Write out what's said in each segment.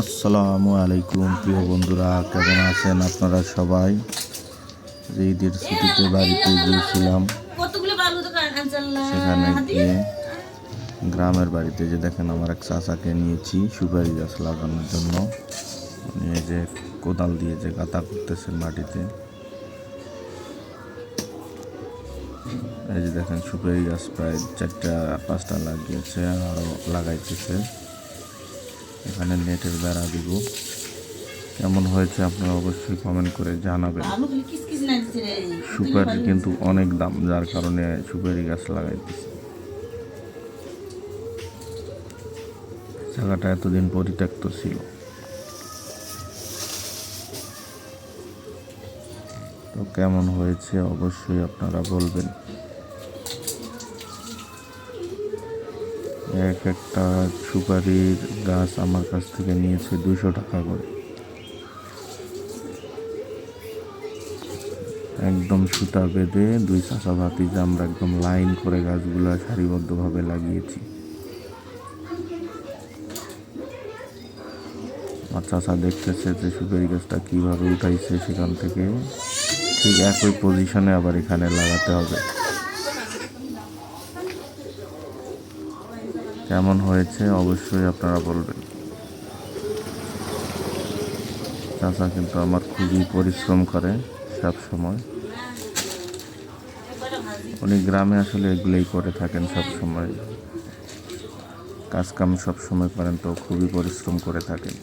আসসালামু আলাইকুম প্রিয় বন্ধুরা কেমন আছেন আপনারা সবাই? যে ঈদের ছুটিতে বাড়িতে গিয়েছিলাম সেখানে গিয়ে গ্রামের বাড়িতে যে দেখেন আমার এক চাচাকে নিয়েছি সুপারি গাছ লাগানোর জন্য। উনি এই যে কোদাল দিয়ে যে গাঁথা করতেছেন মাটিতে। এই যে দেখেন সুপারি গাছ প্রায় চারটা পাঁচটা লাগিয়েছে আরও লাগাইতেছে। এখানে নেটের বেড়া দিব। কেমন হয়েছে আপনারা অবশ্যই কমেন্ট করে জানাবেন। সুপারি কিন্তু অনেক দাম যার কারণে সুপারি গাছ লাগাইতেছি। জায়গাটা এতদিন পরিত্যক্ত ছিল। তো কেমন হয়েছে অবশ্যই আপনারা বলবেন। এক একটা সুপারির গাছ আমার কাছ থেকে নিয়েছে দুশো টাকা করে। একদম সুতা বেঁধে দুই চাষা ভাতিজা আমরা একদম লাইন করে গাছগুলা সারিবদ্ধভাবে লাগিয়েছি। আমার চাষা দেখতেছে যে সুপারি গাছটা কীভাবে উঠাইছে সেখান থেকে ঠিক একই পজিশনে আবার এখানে লাগাতে হবে। কেমন হয়েছে অবশ্যই আপনারা বলবেন। চাষা কিন্তু আমার খুবই পরিশ্রম করে সব সময় উনি গ্রামে আসলে এগুলোই করে থাকেন সব সময় কাজ কাম সব সময় করেন তো, খুবই পরিশ্রম করে থাকেন।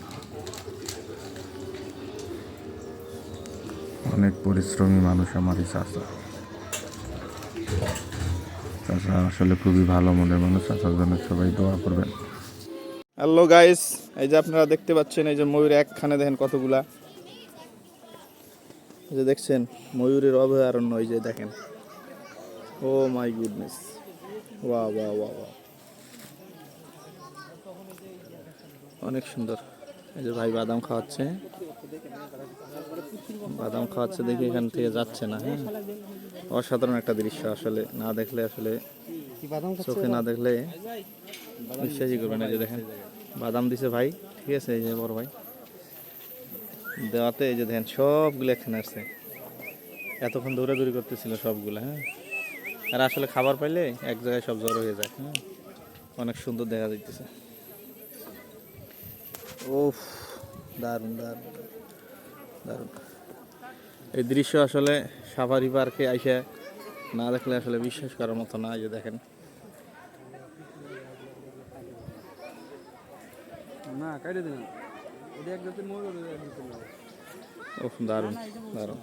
অনেক পরিশ্রমী মানুষ আমারই চাচা। চাচা আসলে খুবই ভালো মনের মানুষ, চাচার জন্য সবাই দোয়া করবেন। হ্যালো গাইস, এই যে আপনারা দেখতে পাচ্ছেন, এই যে ময়ূর একখানে দেখেন কতগুলা। এই যে দেখছেন, ময়ূরের অভয়ারণ্য, এই যে দেখেন। Oh my goodness. ওয়া ওয়া ওয়া ওয়া। অনেক সুন্দর। এই যে ভাই বাদাম খাওয়াচ্ছে। বাদাম খাওয়াচ্ছে দেখি এখান থেকে যাচ্ছে না হ্যাঁ। অসাধারণ একটা দৃশ্য আসলে, না দেখলে আসলে চোখে না দেখলে বিশ্বাসই করবেন এই যে দেখেন, বাদাম দিছে ভাই, ঠিক আছে, এই যে বড় ভাই। দেওয়াতে এই যে দেখেন, সবগুলো এখানে আসছে। এতক্ষণ দৌড়াদৌড়ি করতেছিল সবগুলো হ্যাঁ। আর আসলে খাবার পাইলে এক জায়গায় সব জড়ো হয়ে যায় হ্যাঁ। অনেক সুন্দর দেখা যাইতেছে। ওফ দারুণ দারুণ দারুণ। এই দৃশ্য আসলে সাফারি পার্কে আইসা না দেখলে আসলে বিশ্বাস করার মতো না এই যে দেখেন। না কাটে দিন এটা এক জাতের ময়ূর ওটা এক জাতের ময়ূর। ওহ দারুণ দারুণ।